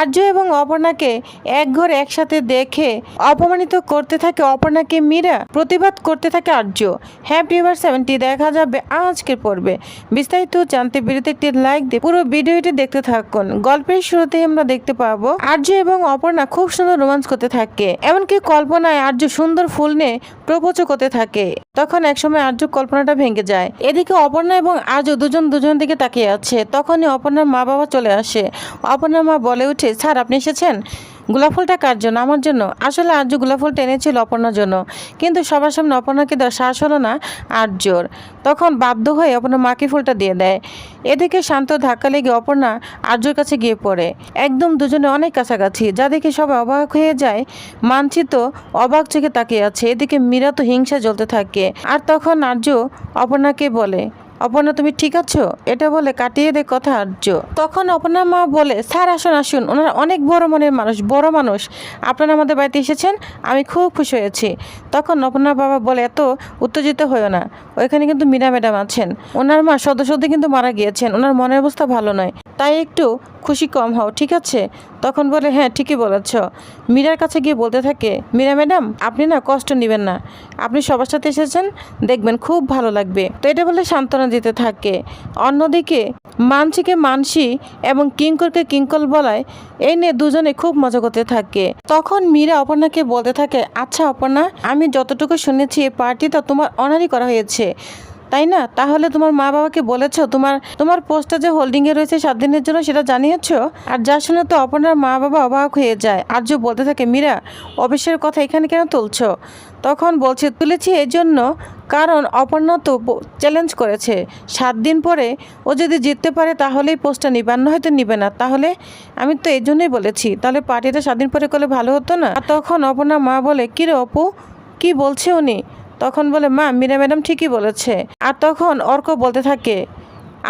আর্য এবং অপর্ণাকে এক ঘর একসাথে দেখে অপমানিত করতে থাকে অপর্ণাকে মীরা, প্রতিবাদ করতে থাকে আর্য। হ্যাপি এভার সেভেন্টি দেখা যাবে আজকের পর্বে। বিস্তারিত জানতে ভিডিওতে একটি লাইক দিয়ে পুরো ভিডিওটি দেখতে থাকুন। গল্পের শুরুতেই আমরা দেখতে পাবো আর্য এবং অপর্ণা খুব সুন্দর রোমান্স করতে থাকে। এমনকি কল্পনায় আর্য সুন্দর ফুল নিয়ে প্রপোজ করতে থাকে। তখন একসময় আর্য কল্পনাটা ভেঙে যায়। এদিকে অপর্ণা এবং আর্য দুজন দুজন দিকে তাকিয়ে আছে। তখনই অপর্ণার মা বাবা চলে আসে। অপর্ণার মা বলে উঠে, স্যার, আপনি এসেছেন? গোলাপ ফুলটা কার জন্য? আমার জন্য? আসলে আর্য গোলাপ ফুলটা এনেছিল অপর্ণার জন্য। কিন্তু সবার সামনে অপর্ণাকে দেওয়ার সাহস হলো না আর্যর তখন বাধ্য হয়ে অপর্ণা মাকে ফুলটা দিয়ে দেয়। এদিকে শান্ত ধাক্কা লেগে অপর্ণা আর্যর কাছে গিয়ে পড়ে। একদম দুজনে অনেক কাছাকাছি। যা দেখে সবাই অবাক হয়ে যায়। মানচিত অবাক চোখে তাকিয়ে আছে। এদিকে মীরা তো হিংসা জ্বলতে থাকে। আর তখন আর্য অপর্ণাকে বলে অপর্ণা, তুমি ঠিক আছো? এটা বলে কাটিয়ে দে কথা আর্য তখন অপর্ণা মা বলে, স্যার, আসুন আসুন। ওনারা অনেক বড় মনের মানুষ, বড় মানুষ। আপনারা আমাদের বাড়িতে এসেছেন, আমি খুব খুশি হয়েছি। তখন অপর্ণার বাবা বলে, এত উত্তেজিত হয়েও না। ওইখানে কিন্তু মীরা ম্যাডাম আছেন। ওনার মা সদস্যদের কিন্তু মারা গিয়েছেন। ওনার মনের অবস্থা ভালো নয়। তাই একটু খুশি কম হও, ঠিক আছে? তখন বলে হ্যাঁ ঠিকই বলেছ। মীরার কাছে গিয়ে বলতে থাকে, মীরা ম্যাডাম, আপনি না কষ্ট নেবেন না। আপনি সবার সাথে এসেছেন, দেখবেন খুব ভালো লাগবে। তো এটা বলে সান্ত্বনা দিতে থাকে। অন্যদিকে মানসিকে মানসি এবং কিঙ্করকে কিঙ্কল বলায়, এই নিয়ে দুজনে খুব মজা করতে থাকে। তখন মীরা অপর্ণাকে বলতে থাকে আচ্ছা অপর্ণা, আমি যতটুকু শুনেছি, এই পার্টিটা তোমার অনারই করা হয়েছে। তাই না? তাহলে তোমার মা বাবাকে বলেছ, তোমার তোমার পোস্টটা যে হোল্ডিং এ রয়েছে সাত দিনের জন্য সেটা জানিয়েছো? আর যা শুনে তো অপর্ণার মা বাবা অবাক হয়ে যায়। আর আর্য বলতে থাকে, মীরা, অফিসের কথা এখানে কেন তুলছো? তখন বলছে, তুলেছি এই জন্য কারণ অপর্ণা তো চ্যালেঞ্জ করেছে। সাত দিন পরে ও যদি জিততে পারে তাহলেই পোস্টটা নিবে না হয়তো নিবে না। তাহলে আমি তো এই জন্যই বলেছি, তাহলে পার্টিটা সাত দিন পরে করলে ভালো হতো না? তখন অপর্ণা মা বলে কিরে অপু? কি বলছে উনি? তখন বলে, মা, মীরা ম্যাডাম ঠিকই বলেছে। আর তখন অর্ক বলতে থাকে,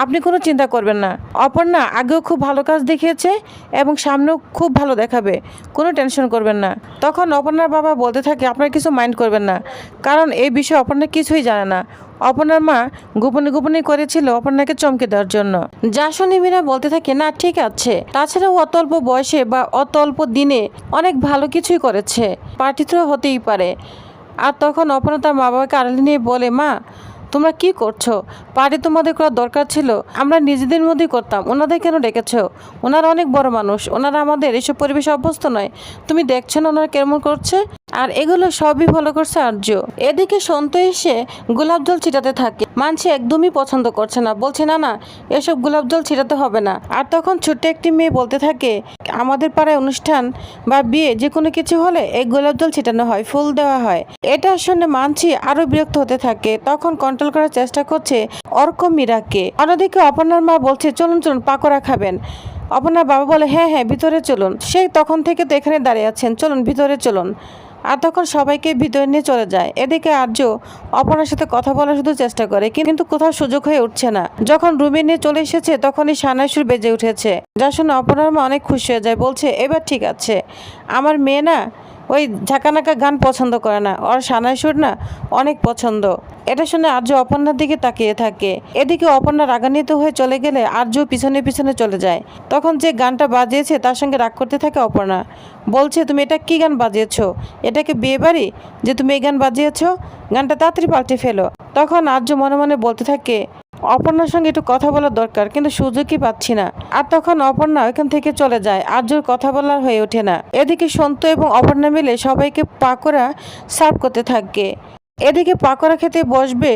আপনি কোনো চিন্তা করবেন না। অপর্ণা আগেও খুব ভালো কাজ দেখিয়েছে এবং সামনেও খুব ভালো দেখাবে। কোনো টেনশন করবেন না। তখন অপর্ণার বাবা বলতে থাকে, আপনারা কিছু মাইন্ড করবেন না। কারণ এই বিষয়ে অপর্ণা কিছুই জানে না। অপর্ণার মা গোপনে গোপনে করেছিল অপর্ণাকে চমকে দেওয়ার জন্য। যা শুনে মীরা বলতে থাকে, না, ঠিক আছে। তাছাড়াও অত অল্প বয়সে বা অত অল্প দিনে অনেক ভালো কিছুই করেছে। পার্টি তো হতেই পারে। আর তখন অপর্ণা তার মা বাবাকে আড়ালে নিয়ে বলে, মা, তোমরা কি করছ? পার্টি তোমাদের করার দরকার ছিল। আমরা নিজেদের মধ্যেই করতাম। ওনাদের কেন ডেকেছ? ওনারা অনেক বড় মানুষ। ওনারা আমাদের এসব পরিবেশে অভ্যস্ত নয়। তুমি দেখছ না ওনারা কেমন করছে? আর এগুলো সবই ফলো করছে আর্য এদিকে সন্ত এসে গোলাপ জল ছিটাতে থাকে। মানছি একদমই পছন্দ করছে না। বলছে, না না, এসব গোলাপ জল ছিটাতে হবে না। আর তখন ছোট্ট একটি মেয়ে বলতে থাকে, আমাদের পাড়ায় অনুষ্ঠান বা বিয়ে যে কোনো কিছু হলে এই গোলাপ জল ছিটানো হয়, ফুল দেওয়া হয়। এটা শুনে মানছি আরও বিরক্ত হতে থাকে। তখন কন্ট্রোল করার চেষ্টা করছে অর্ক মীরাকে। অন্যদিকে অপর্ণার মা বলছে, চলুন চলুন, পাকোড়া খাবেন। অপর্ণার বাবা বলে হ্যাঁ হ্যাঁ ভিতরে চলুন। সেই তখন থেকে তো এখানে দাঁড়িয়ে আছেন। চলুন, ভিতরে চলুন। আর তখন সবাইকে ভিতরে নিয়ে চলে যায়। এদিকে আর্য অপনার সাথে কথা বলার শুধু চেষ্টা করে, কিন্তু কোথাও সুযোগ হয়ে উঠছে না। যখন রুমে নিয়ে চলে এসেছে, তখনই সানাইশুর বেজে উঠেছে। যা শুনে অপনার মা অনেক খুশি হয়ে যায়, বলছে, এবার ঠিক আছে। আমার মেয়ে না ওই ঝাঁকানাকা গান পছন্দ করে না। ওর সানাইশুর না অনেক পছন্দ। এটা শুনে আর্য অপর্ণার দিকে তাকিয়ে থাকে। এদিকে অপর্ণা রাগান্বিত হয়ে চলে গেলে আর্য পিছনে পিছনে চলে যায়। তখন যে গানটা বাজিয়েছে তার সঙ্গে রাগ করতে থাকে অপর্ণা। বলছে, তুমি এটা কি গান বাজিয়েছো? এটাকে বিয়ে বাড়ি যে তুমি এই গান বাজিয়েছো? গানটা তাড়াতাড়ি পাল্টে ফেলো। তখন আর্য মনে মনে বলতে থাকে অপর্ণার সঙ্গে একটু কথা বলার দরকার, কিন্তু সুযোগই পাচ্ছি না। আর তখন অপর্ণা ওইখান থেকে চলে যায় আর্যর কথা বলার হয়ে ওঠে না। এদিকে সন্ত এবং অপর্ণা মিলে সবাইকে পাকোড়া সার্ভ করতে থাকে। এদিকে পাকোড়া খেতে বসবে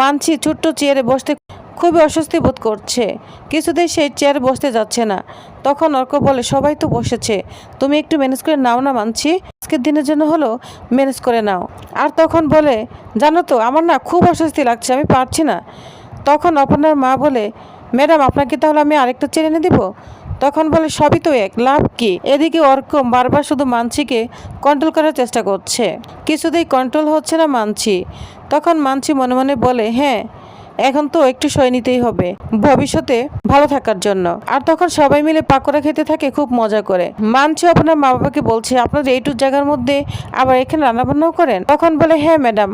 মানছি ছোট্ট চেয়ারে বসতে খুবই অস্বস্তি বোধ করছে। কিছুতেই সেই চেয়ারে বসতে যাচ্ছে না। তখন অর্ক বলে, সবাই তো বসেছে। তুমি একটু ম্যানেজ করে নাও না মানছি? আজকের দিনের জন্য হলো ম্যানেজ করে নাও। আর তখন বলে, জানো তো, আমার না খুব অস্বস্তি লাগছে, আমি পারছি না। তখন অপর্ণার মা বলে, ম্যাডাম, আপনাকে তাহলে আমি আরেকটা চেনে এনে দিব? তখন বলে, সবই তো এক, লাভ কি? এদিকে অর্ক বারবার শুধু মানছিকে কন্ট্রোল করার চেষ্টা করছে। কিছুতেই কন্ট্রোল হচ্ছে না মানছি তখন মানছি মনে মনে বলে হ্যাঁ এখন তো একটু সয় নিতেই হবে, ভবিষ্যতে ভালো থাকার জন্য। আর তখন সবাই মিলে পাকোড়া খেতে থাকে, খুব মজা করে। মানছি আপনার মা বাবাকে বলছে আপনাদের এইটুক জায়গার মধ্যে আবার এখানে রান্নাবান্নাও করেন? তখন বলে হ্যাঁ ম্যাডাম।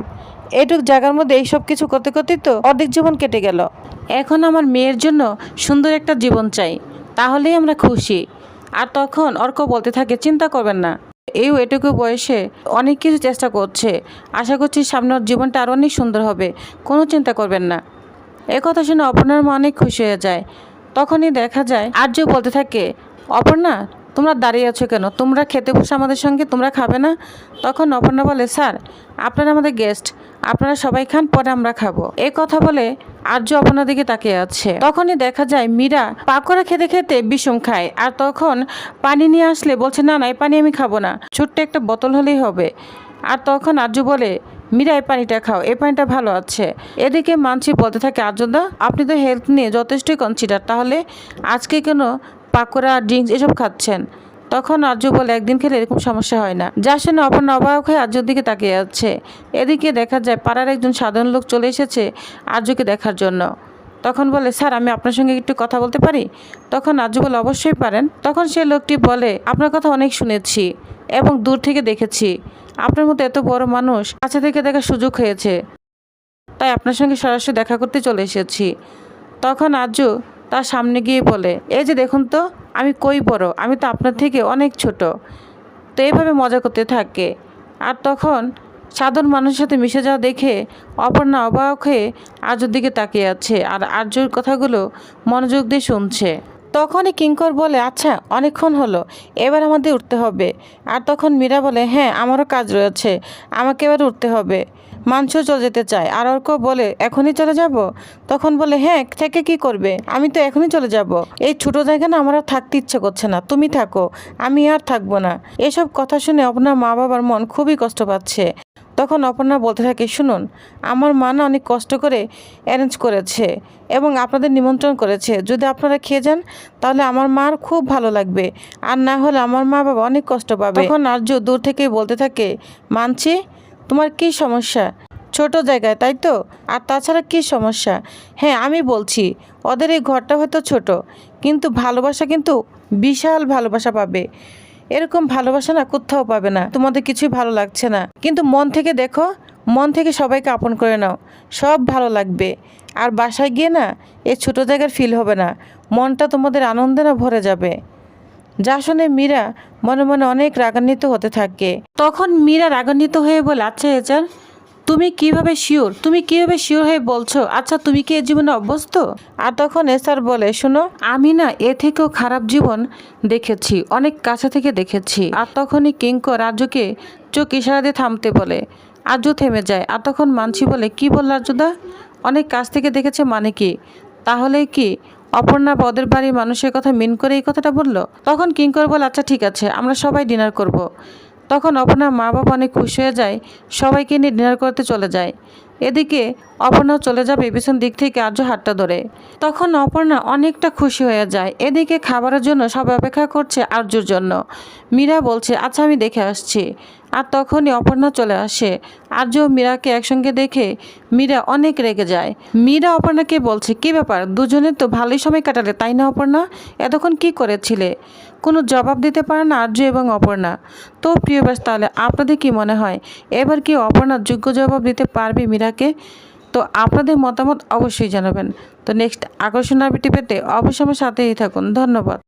এইটুক জায়গার মধ্যে এইসব কিছু করতে করতেই তো অর্ধেক জীবন কেটে গেল। এখন আমার মেয়ের জন্য সুন্দর একটা জীবন চাই, তাহলেই আমরা খুশি। আর তখন অর্ক বলতে থাকে, চিন্তা করবেন না। এই এটুকু বয়সে অনেক কিছু চেষ্টা করছে। আশা করছি সামনের জীবনটা আরও অনেক সুন্দর হবে। কোনো চিন্তা করবেন না। কথা শুনে অপর্ণার মা অনেক খুশি হয়ে যায়। তখনই দেখা যায়, আর্য বলতে থাকে, অপর্ণা তোমরা দাঁড়িয়ে আছো কেন? তোমরা খেতে বসে আমাদের সঙ্গে, তোমরা খাবে না? তখন অপর্ণা বলে, স্যার, আপনারা আমাদের গেস্ট আপনারা সবাই খান, পরে আমরা খাব। এ কথা বলে আর্য অপর্ণার দিকে তাকিয়ে আছে। তখনই দেখা যায়, মীরা পাকোড়া খেতে খেতে বিষম খায়, আর তখন পানি নিয়ে আসলে বলছে, না না, এই পানি আমি খাব না, ছোট্ট একটা বোতল হলেই হবে। আর তখন আর্য বলে, মীরা, এই পানিটা খাও, এই পানিটা ভালো আছে। এদিকে মানছি বলতে থাকে, আর্যদা, আপনি তো হেলথ নিয়ে যথেষ্টই কনসিডার তাহলে আজকে কেন পাকোড়া ড্রিঙ্কস এসব খাচ্ছেন। তখন আর্য বলে, একদিন খেলে এরকম সমস্যা হয় না। যা শুনে অপর্ণা অবাক হয়ে আর্যর দিকে তাকিয়ে যাচ্ছে এদিকে দেখা যায় পাড়ার একজন সাধারণ লোক চলে এসেছে আর্যকে দেখার জন্য। তখন বলে, স্যার, আমি আপনার সঙ্গে একটু কথা বলতে পারি? তখন আর্য বলে, অবশ্যই পারেন। তখন সে লোকটি বলে, আপনার কথা অনেক শুনেছি এবং দূর থেকে দেখেছি। আপনার মতো এত বড় মানুষ কাছে থেকে দেখার সুযোগ হয়েছে। তাই আপনার সঙ্গে সরাসরি দেখা করতে চলে এসেছি। তখন আর্য তার সামনে গিয়ে বলে, এই যে দেখুন তো, আমি কই বড়? আমি তো আপনার থেকে অনেক ছোট। তো এইভাবে মজা করতে থাকে। আর তখন সাধারণ মানুষের সাথে মিশে যাওয়া দেখে অপর্ণা অবাক হয়ে আর্যর দিকে তাকিয়ে আছে। আর আর্যর কথাগুলো মনোযোগ দিয়ে শুনছে। তখনই কিঙ্কর বলে আচ্ছা অনেকক্ষণ হলো, এবার আমাদের উঠতে হবে। আর তখন মীরা বলে হ্যাঁ আমারও কাজ রয়েছে, আমাকে এবার উঠতে হবে। মাংস চলে যেতে চায়। আর অর্ক বলে, এখনই চলে যাব? তখন বলে হ্যাঁ থেকে কি করবে? আমি তো এখনই চলে যাব। এই ছোট জায়গা না আমার আর থাকতে ইচ্ছে করছে না, তুমি থাকো, আমি আর থাকব না। এসব কথা শুনে আপনার মা বাবার মন খুবই কষ্ট পাচ্ছে। তখন অপর্ণা বলতে থাকে, শুনুন, আমার মা না অনেক কষ্ট করে অ্যারেঞ্জ করেছে এবং আপনাদের নিমন্ত্রণ করেছে। যদি আপনারা খেয়ে যান, তাহলে আমার মার খুব ভালো লাগবে। আর না হলে আমার মা বাবা অনেক কষ্ট পাবে। তখন আর্য দূর থেকেই বলতে থাকে, মানছি, তোমার কি সমস্যা? ছোট জায়গায়, তাই তো? আর তাছাড়া কি সমস্যা? হ্যাঁ আমি বলছি, ওদের এই ঘরটা হয়তো ছোট, কিন্তু ভালোবাসা কিন্তু বিশাল ভালোবাসা পাবে। এরকম ভালোবাসা না কোথাও পাবে না। তোমাদের কিছুই ভালো লাগছে না। কিন্তু মন থেকে দেখো, মন থেকে সবাইকে আপন করে নাও। সব ভালো লাগবে। আর বাসায় গিয়ে না এই ছোট জায়গার ফিল হবে না। মনটা তোমাদের আনন্দে না ভরে যাবে। যা শুনে মীরা মনে মনে অনেক রাগান্বিত হতে থাকে। তখন মীরা রাগান্বিত হয়ে বলে আচ্ছা এচার তুমি কীভাবে শিওর? তুমি কীভাবে শিওর হয়ে বলছো? আচ্ছা তুমি কি এ জীবনে অভ্যস্ত? আর তখন এসার বলে শোনো আমি না এ থেকেও খারাপ জীবন দেখেছি অনেক কাছে থেকে দেখেছি। আর তখনই কিঙ্কর রাজুকে চোখ ইশারা দিয়ে থামতে বলে আজও থেমে যায়। আর তখন মানছি বলে কি বলল রাজুদা অনেক কাছ থেকে দেখেছে মানে কি? তাহলে কি অপর্ণা পদের বাড়ির মানুষের কথা মিন করে এই কথাটা বলল? তখন কিঙ্কর বলে আচ্ছা ঠিক আছে আমরা সবাই ডিনার করব। তখন অপনার মা বাবা অনেক খুশি হয়ে যায়, সবাইকে নিয়ে ডিনার করতে চলে যায়। এদিকে অপর্ণা চলে যাবে পিছন দিক থেকে আর্য হাতটা ধরে। তখন অপর্ণা অনেকটা খুশি হয়ে যায়, এদিকে খাবারের জন্য সবাই অপেক্ষা করছে আর্যর জন্য। মীরা বলছে আচ্ছা আমি দেখে আসছি। আর তখনই অপর্ণা চলে আসে। আর্য মীরাকে একসঙ্গে দেখে মীরা অনেক রেগে যায়। মীরা অপর্ণাকে বলছে, কি ব্যাপার? দুজনে তো ভালোই সময় কাটালে, তাই না অপর্ণা? এতক্ষণ কি করেছিলে? কোনো জবাব দিতে পারে না আর্য এবং অপর্ণা। তো প্রিয় ব্যাস, তাহলে আপনাদের কি মনে হয়? এবার কি অপর্ণা যোগ্য জবাব দিতে পারবে মীরাকে? তো আপনাদের মতামত অবশ্যই জানাবেন। তো নেক্সট আকর্ষণ আরবিটি পেতে অবশ্যই আমার সাথেই থাকুন। ধন্যবাদ।